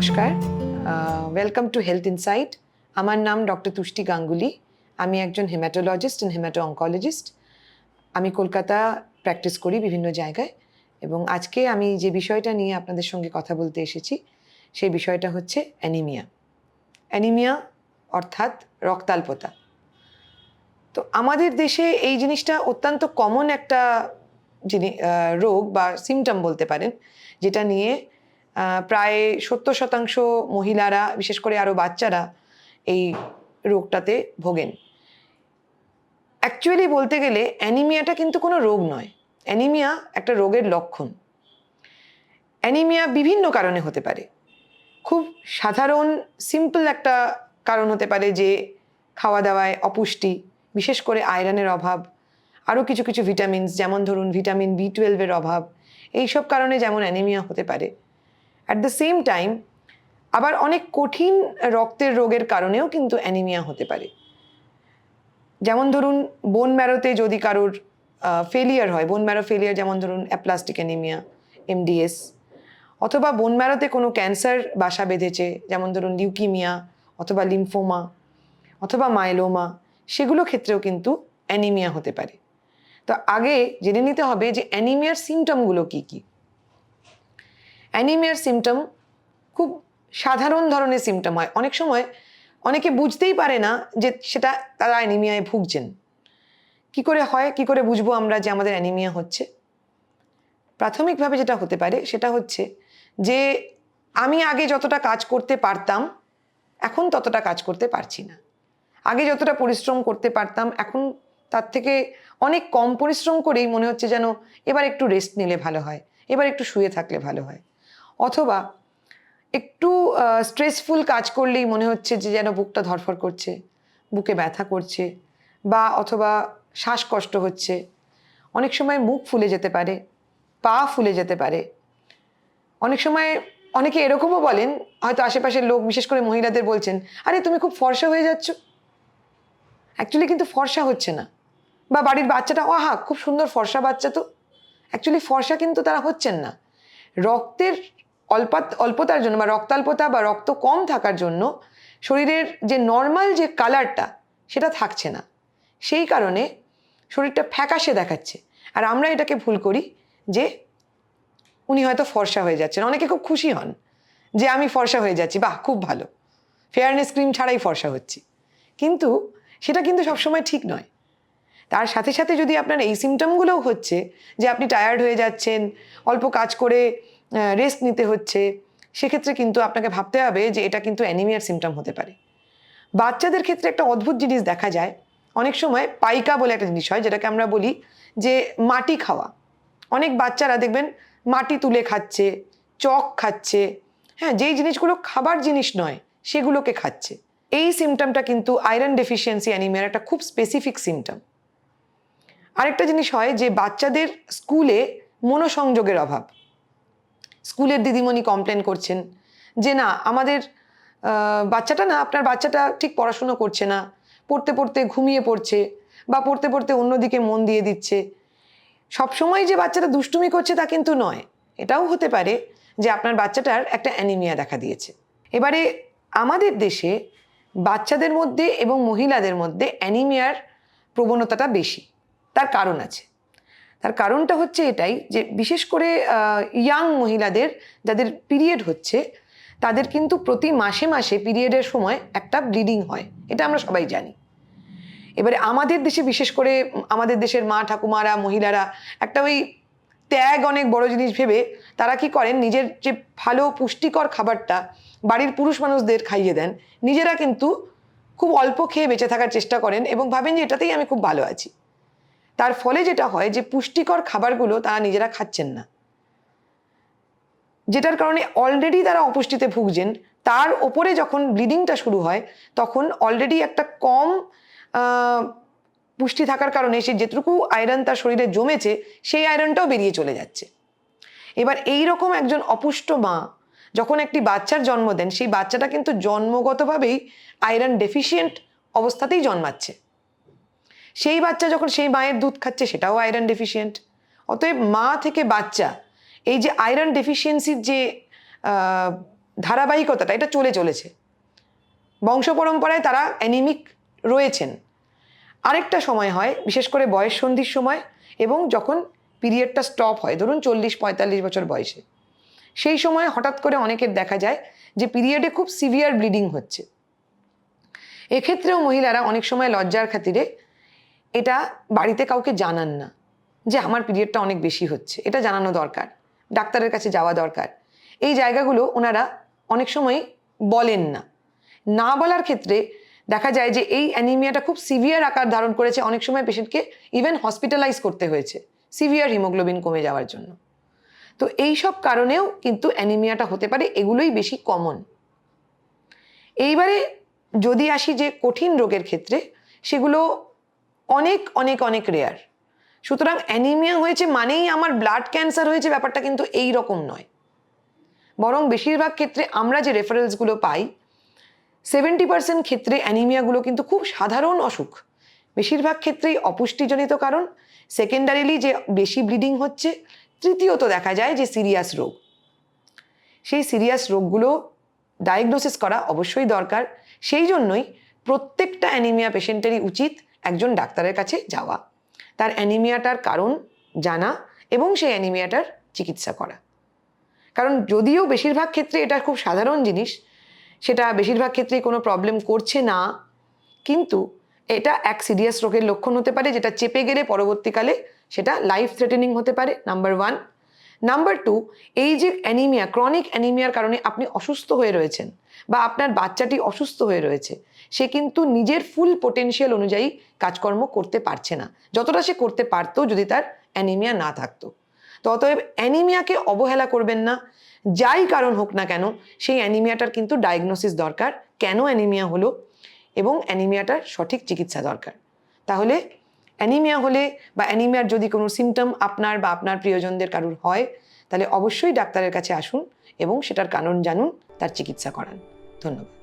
নমস্কার। Welcome to health insight আমার নাম ডক্টর তুষ্টি গাঙ্গুলি। আমি একজন হেম্যাটোলজিস্ট অ্যান্ড হেমাটো অঙ্কোলজিস্ট আমি কলকাতা প্র্যাকটিস করি বিভিন্ন জায়গায় এবং আজকে আমি যে বিষয়টা নিয়ে আপনাদের সঙ্গে কথা বলতে এসেছি সেই বিষয়টা হচ্ছে অ্যানিমিয়া অ্যানিমিয়া অর্থাৎ রক্তাল্পতা। তো আমাদের দেশে এই জিনিসটা অত্যন্ত কমন একটা রোগ বা সিমটম বলতে পারেন, যেটা নিয়ে প্রায় সত্তর শতাংশ মহিলারা, বিশেষ করে আরও বাচ্চারা এই রোগটাতে ভোগেন। অ্যাকচুয়ালি বলতে গেলে অ্যানিমিয়াটা কিন্তু কোনো রোগ নয়। অ্যানিমিয়া একটা রোগের লক্ষণ। অ্যানিমিয়া বিভিন্ন কারণে হতে পারে। খুব সাধারণ সিম্পল একটা কারণ হতে পারে যে খাওয়া দাওয়ায় অপুষ্টি, বিশেষ করে আয়রনের অভাব আরও কিছু কিছু ভিটামিনস যেমন ধরুন ভিটামিন বি টুয়েলভের অভাব, এইসব কারণে যেমন অ্যানিমিয়া হতে পারে। অ্যাট দ্য সেম টাইম আবার অনেক কঠিন রক্তের রোগের কারণেও কিন্তু অ্যানিমিয়া হতে পারে। যেমন ধরুন বোন ম্যারোতে যদি কারোর ফেলিয়ার হয় বোন ম্যারো ফেলিয়ার যেমন ধরুন অ্যাপ্লাস্টিক অ্যানিমিয়া এমডিএস অথবা বোন ম্যারোতে কোনো ক্যান্সার বাসা বেঁধেছে, যেমন ধরুন লিউকিমিয়া অথবা লিমফোমা অথবা মাইলোমা সেগুলো ক্ষেত্রেও কিন্তু অ্যানিমিয়া হতে পারে। তো আগে জেনে নিতে হবে যে অ্যানিমিয়ার সিমটমগুলো কী কী। অ্যানিমিয়ার সিমটম খুব সাধারণ ধরনের সিমটম হয়। অনেক সময় অনেকে বুঝতেই পারে না যে সেটা তারা অ্যানিমিয়ায় ভুগছেন। কি করে হয়, কি করে বুঝব আমরা যে আমাদের অ্যানিমিয়া হচ্ছে? প্রাথমিকভাবে যেটা হতে পারে সেটা হচ্ছে যে আমি আগে যতটা কাজ করতে পারতাম, এখন ততটা কাজ করতে পারছি না। আগে যতটা পরিশ্রম করতে পারতাম, এখন তার থেকে অনেক কম পরিশ্রম করেই মনে হচ্ছে যেন এবার একটু রেস্ট নিলে ভালো হয়, এবার একটু শুয়ে থাকলে ভালো হয়। অথবা একটু স্ট্রেসফুল কাজ করলেই মনে হচ্ছে যে যেন বুকটা ধরফর করছে, বুকে ব্যথা করছে বা অথবা শ্বাসকষ্ট হচ্ছে। অনেক সময় মুখ ফুলে যেতে পারে, পা ফুলে যেতে পারে। অনেক সময় অনেকে এরকমও বলেন, হয়তো আশেপাশের লোক, বিশেষ করে মহিলাদের বলছেন, আরে, তুমি খুব ফর্সা হয়ে যাচ্ছ। অ্যাকচুয়ালি কিন্তু ফর্সা হচ্ছে না। বা বাড়ির বাচ্চাটা আহা খুব সুন্দর ফর্সা বাচ্চা তো। অ্যাকচুয়ালি ফর্সা কিন্তু তারা হচ্ছেন না। রক্তের অল্পাত অল্পতার জন্য বা রক্তাল্পতা বা রক্ত কম থাকার জন্য শরীরের যে নর্মাল যে কালারটা সেটা থাকছে না। সেই কারণে শরীরটা ফ্যাকাশে দেখাচ্ছে। আর আমরা এটাকে ভুল করি যে উনি হয়তো ফর্সা হয়ে যাচ্ছেন। অনেকে খুব খুশি হন যে আমি ফর্সা হয়ে যাচ্ছি। বাহ, খুব ভালো। ফেয়ারনেস ক্রিম ছাড়াই ফর্সা হচ্ছি। কিন্তু সেটা কিন্তু সবসময় ঠিক নয়। তার সাথে সাথে যদি আপনার এই সিমটমগুলোও হচ্ছে যে আপনি টায়ার্ড হয়ে যাচ্ছেন, অল্প কাজ করে রেস্ট নিতে হচ্ছে, সেক্ষেত্রে কিন্তু আপনাকে ভাবতে হবে যে এটা কিন্তু অ্যানিমিয়ার সিমটম হতে পারে। বাচ্চাদের ক্ষেত্রে একটা অদ্ভুত জিনিস দেখা যায়, অনেক সময় পাইকা বলে একটা জিনিস হয়, যেটাকে আমরা বলি যে মাটি খাওয়া। অনেক বাচ্চারা দেখবেন মাটি তুলে খাচ্ছে, চক খাচ্ছে হ্যাঁ যেই জিনিসগুলো খাবার জিনিস নয়, সেগুলোকে খাচ্ছে। এই সিমটমটা কিন্তু আয়রন ডেফিসিয়েন্সি অ্যানিমিয়ার একটা খুব স্পেসিফিক সিমটম আরেকটা জিনিস হয় যে বাচ্চাদের স্কুলে মনোসংযোগের অভাব। স্কুলের দিদিমণি কমপ্লেন করছেন যে না, আমাদের বাচ্চাটা না, আপনার বাচ্চাটা ঠিক পড়াশুনো করছে না, পড়তে পড়তে ঘুমিয়ে পড়ছে বা পড়তে পড়তে অন্যদিকে মন দিয়ে দিচ্ছে। সবসময় যে বাচ্চাটা দুষ্টুমি করছে তা কিন্তু নয়। এটাও হতে পারে যে আপনার বাচ্চাটার একটা অ্যানিমিয়া দেখা দিয়েছে। এবারে আমাদের দেশে বাচ্চাদের মধ্যে এবং মহিলাদের মধ্যে অ্যানিমিয়ার প্রবণতাটা বেশি। তার কারণ আছে। তার কারণটা হচ্ছে এটাই যে বিশেষ করে ইয়াং মহিলাদের যাদের পিরিয়ড হচ্ছে, তাদের কিন্তু প্রতি মাসে মাসে পিরিয়ডের সময় একটা ব্লিডিং হয়। এটা আমরা সবাই জানি। এবারে আমাদের দেশে বিশেষ করে আমাদের দেশের মা ঠাকুমারা, মহিলারা একটা ওই ত্যাগ অনেক বড় জিনিস ভেবে তারা কি করেন? নিজের যে ভালো পুষ্টিকর খাবারটা বাড়ির পুরুষ মানুষদের খাইয়ে দেন, নিজেরা কিন্তু খুব অল্প খেয়ে বেঁচে থাকার চেষ্টা করেন এবং ভাবেন যে এটাতেই আমি খুব ভালো আছি। তার ফলে যেটা হয় যে পুষ্টিকর খাবারগুলো তারা নিজেরা খাচ্ছেন না। যেটার কারণে অলরেডি তারা অপুষ্টিতে ভুগছেন, তার ওপরে যখন ব্লিডিংটা শুরু হয়, তখন অলরেডি একটা কম পুষ্টি থাকার কারণে সে যেটুকু আয়রন তার শরীরে জমেছে, সেই আয়রনটাও বেরিয়ে চলে যাচ্ছে। এবার এই রকম একজন অপুষ্ট মা যখন একটি বাচ্চার জন্ম দেন, সেই বাচ্চাটা কিন্তু জন্মগতভাবেই আয়রন ডেফিসিয়েন্ট অবস্থাতেই জন্মাচ্ছে। সেই বাচ্চা যখন সেই মায়ের দুধ খাচ্ছে, সেটাও আয়রন ডেফিসিয়েন্ট অতএব মা থেকে বাচ্চা, এই যে আয়রন ডেফিসিয়েন্সির যে ধারাবাহিকতাটা, এটা চলে চলেছে। বংশ পরম্পরায় তারা অ্যানিমিক রয়েছেন। আরেকটা সময় হয়, বিশেষ করে বয়স সন্ধির সময়, এবং যখন পিরিয়ডটা স্টপ হয়, ধরুন চল্লিশ, পঁয়তাল্লিশ বছর বয়সে। সেই সময় হঠাৎ করে অনেকের দেখা যায় যে পিরিয়ডে খুব সিভিয়ার ব্লিডিং হচ্ছে। এক্ষেত্রেও মহিলারা অনেক সময় লজ্জার খাতিরে এটা বাড়িতে কাউকে জানান না যে আমার পিরিয়ডটা অনেক বেশি হচ্ছে। এটা জানানো দরকার, ডাক্তারের কাছে যাওয়া দরকার। এই জায়গাগুলো ওনারা অনেক সময় বলেন না। না বলার ক্ষেত্রে দেখা যায় যে এই অ্যানিমিয়াটা খুব সিভিয়ার আকার ধারণ করেছে, অনেক সময় পেশেন্টকে ইভেন হসপিটালাইজ করতে হয়েছে সিভিয়ার হিমোগ্লোবিন কমে যাওয়ার জন্য। তো এই সব কারণেও কিন্তু অ্যানিমিয়াটা হতে পারে, এগুলোই বেশি কমন এইবারে যদি আসি যে কঠিন রোগের ক্ষেত্রে, সেগুলো অনেক অনেক অনেক রেয়ার সুতরাং অ্যানিমিয়া হয়েছে মানেই আমার ব্লাড ক্যান্সার হয়েছে, ব্যাপারটা কিন্তু এই রকম নয়। বরং বেশিরভাগ ক্ষেত্রে আমরা যে রেফারেন্সগুলো পাই সেভেন্টি পার্সেন্ট ক্ষেত্রে অ্যানিমিয়াগুলো কিন্তু খুব সাধারণ অসুখ। বেশিরভাগ ক্ষেত্রেই অপুষ্টিজনিত কারণ। সেকেন্ডারিলি যে বেশি ব্লিডিং হচ্ছে, তৃতীয়ত দেখা যায় যে সিরিয়াস রোগ। সেই সিরিয়াস রোগগুলো ডায়াগনোসিস করা অবশ্যই দরকার। সেই জন্যই প্রত্যেকটা অ্যানিমিয়া পেশেন্টেরই উচিত একজন ডাক্তারের কাছে যাওয়া, তার অ্যানিমিয়াটার কারণ জানা এবং সেই অ্যানিমিয়াটার চিকিৎসা করা। কারণ যদিও বেশিরভাগ ক্ষেত্রে এটা খুব সাধারণ জিনিস, সেটা বেশিরভাগ ক্ষেত্রেই কোনো প্রবলেম করছে না, কিন্তু এটা এক সিরিয়াস রোগের লক্ষণ হতে পারে যেটা চেপে গেলে পরবর্তীকালে সেটা লাইফ থ্রেটেনিং হতে পারে নাম্বার ওয়ান নাম্বার টু এই যে অ্যানিমিয়া ক্রনিক অ্যানিমিয়ার কারণে আপনি অসুস্থ হয়ে রয়েছেন বা আপনার বাচ্চাটি অসুস্থ হয়ে রয়েছে, সে কিন্তু নিজের ফুল পোটেনশিয়াল অনুযায়ী কাজকর্ম করতে পারছে না। যতটা সে করতে পারতো যদি তার অ্যানিমিয়া না থাকতো। তো অতএব অ্যানিমিয়াকে অবহেলা করবেন না, যাই কারণ হোক না কেন, সেই অ্যানিমিয়াটার কিন্তু ডায়াগনোসিস দরকার, কেন অ্যানিমিয়া হলো এবং অ্যানিমিয়াটার সঠিক চিকিৎসা দরকার। তাহলে অ্যানিমিয়া হলে বা অ্যানিমিয়ার যদি কোনো সিমটম আপনার বা আপনার প্রিয়জনদের কারুর হয়, তাহলে অবশ্যই ডাক্তারের কাছে আসুন এবং সেটার কারণ জানুন, তার চিকিৎসা করান। ধন্যবাদ।